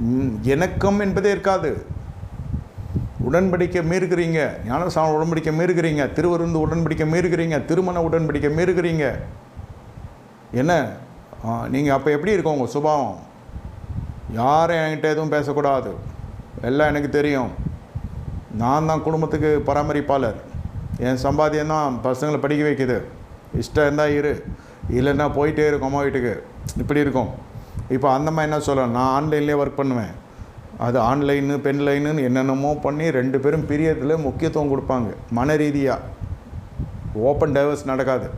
எனக்கும் இணக்கம் என்பதே இருக்காது. உடன்படிக்கை மீறுகிறீங்க ஞானசாம உடன்படிக்கை மீறுகிறீங்க திருவருந்து உடன்படிக்கை மீறுகிறீங்க திருமண உடன்படிக்கை மீறுகிறீங்க. என்ன? நீங்கள் அப்போ எப்படி இருக்கும் உங்கள் சுபாவம்? யாரும் என்கிட்ட எதுவும் பேசக்கூடாது. எல்லாம் எனக்கு தெரியும். நான் தான் குடும்பத்துக்கு பராமரிப்பாளர். என் சம்பாத்தியம் தான் பசங்களை படிக்க வைக்குது. இஷ்டம் இருந்தால் இரு. இல்லைன்னா போயிட்டே இருக்கும் அம்மா வீட்டுக்கு. இப்படி இருக்கும். இப்போ அந்த மாதிரி என்ன சொல்ல நான் ஆன்லைன்லேயே ஒர்க் பண்ணுவேன். அது ஆன்லைனு பென்லைனுன்னு என்னென்னமோ பண்ணி ரெண்டு பேரும் பிரியத்தில் முக்கியத்துவம் கொடுப்பாங்க. மன ரீதியாக ஓப்பன் டைவர்ஸ் நடக்காது.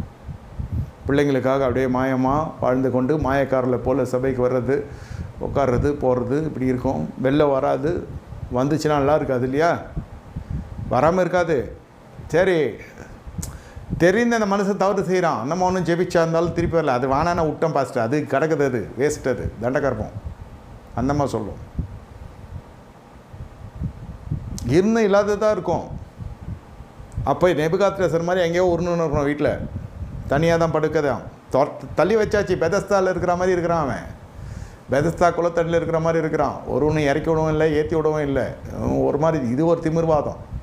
பிள்ளைங்களுக்காக அப்படியே மாயமாக வாழ்ந்து கொண்டு மாயக்காரில் போல் சபைக்கு வர்றது உட்கார்றது போகிறது இப்படி இருக்கும். வெளில வராது. வந்துச்சுன்னா நல்லா இருக்காது இல்லையா? வராமல் இருக்காது. சரி தெரிந்த அந்த மனுஷன் தவறு செய்கிறான் நம்ம ஒன்றும் ஜெபிச்சா இருந்தாலும் திருப்பி வரல. அது வானான விட்டம் பாஸ்ட்டு அது கிடக்குது அது. வேஸ்ட் அது. தண்டகர்ப்பம் அந்த மாதிரி சொல்லுவோம் இருந்து இல்லாததாக இருக்கும். அப்போ நெபுகாத்திரசர் மாதிரி எங்கேயோ உருணுன்னு இருக்கணும் வீட்டில் தனியாக தான் படுக்கதான். தொ- தள்ளி வச்சாச்சு. பெதஸ்தாவில் இருக்கிற மாதிரி இருக்கிறான் அவன். பெதஸ்தா குளத்தடியில் இருக்கிற மாதிரி இருக்கிறான். ஒரு ஒன்று இறக்கி விடவும் இல்லை ஏற்றி விடவும் இல்லை. ஒரு மாதிரி இது ஒரு திமிர்வாதம்.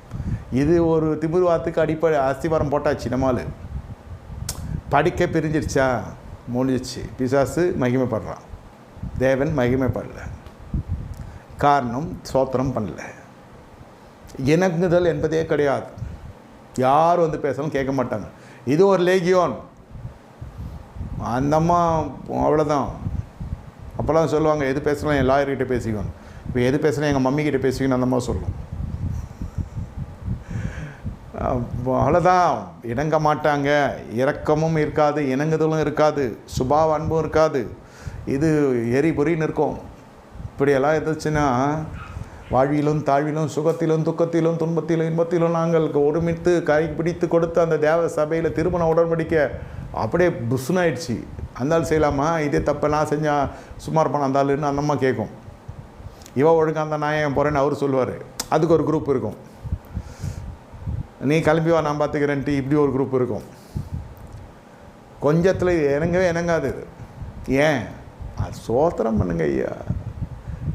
இது ஒரு திமிர்வாதத்துக்கு அடிப்படை அஸ்திவாரம் போட்டாச்சு நம்மால். படிக்க பிரிஞ்சிருச்சா? முடிஞ்சிச்சு பிசாசு மகிமைப்படுறான். தேவன் மகிமைப்படல. காரணம் சோத்திரம் பண்ணல. இணங்குதல் என்பதே கிடையாது. யார் வந்து பேசணும் கேட்க மாட்டாங்க. இது ஒரு லேகியோன். அந்த அம்மா அவ்வளோதான் அப்போல்லாம் சொல்லுவாங்க எது பேசலாம் என் லாயர்கிட்ட பேசிக்கணும் இப்போ எது பேசலாம் எங்கள் மம்மிக்கிட்ட பேசிக்கணும் அந்த அம்மா சொல்லும். அவ்வளோதான் இணங்க மாட்டாங்க. இரக்கமும் இருக்காது இணங்குதலும் இருக்காது சுபாவ அன்பும் இருக்காது. இது எரிபொறின்னு இருக்கும். இப்படியெல்லாம் இருந்துச்சுன்னா வாழ்விலும் தாழ்விலும் சுகத்திலும் துக்கத்திலும் துன்பத்திலும் இன்பத்திலும் நாங்கள் ஒருமித்து கை பிடித்து கொடுத்து அந்த தேவ சபையில் திருமண உடன்படிக்க அப்படியே புஷ்னாயிடுச்சு அந்தாலும் செய்யலாமா? இதே தப்பை நான் செஞ்சால் சும்மா இருப்பான் அந்த அந்தம்மா கேட்கும் இவ ஒழுங்கா அந்த நான் என் போகிறேன்னு அவர் சொல்லுவார். அதுக்கு ஒரு குரூப் இருக்கும். நீ கிளம்பி வா நான் பார்த்துக்கிறேன்ட்டு இப்படி ஒரு குரூப் இருக்கும். கொஞ்சத்தில் இணங்கவே இணங்காது இது. ஏன்? அது சோத்திரம் பண்ணுங்க ஐயா.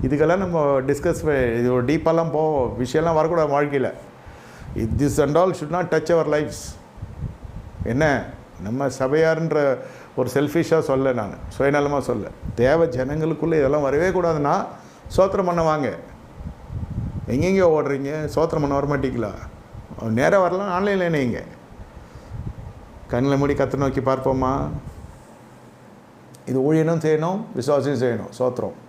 இதுக்கெல்லாம் நம்ம டிஸ்கஸ் இது ஒரு டீப்பாலாம் போ விஷயம்லாம் வரக்கூடாது வாழ்க்கையில். It this and all should not touch our lifes என்ன? நம்ம சபையார்ன்ற ஒரு செல்ஃபிஷாக சொல்ல நான். சுயநலமாக சொல்ல. தேவை ஜனங்களுக்குள்ளே இதெல்லாம் வரவே கூடாதுன்னா சோத்திரம் பண்ண வாங்க. எங்கெங்கே ஓடுறீங்க சோத்திரம் பண்ண வரமாட்டிங்களா? நேராக வரலாம் ஆன்லைனில் நீங்க கண்ணில் மூடி கற்று நோக்கி பார்ப்போமா? இது ஊழியனும் செய்யணும் விசுவாசம் செய்யணும் சோத்திரம்.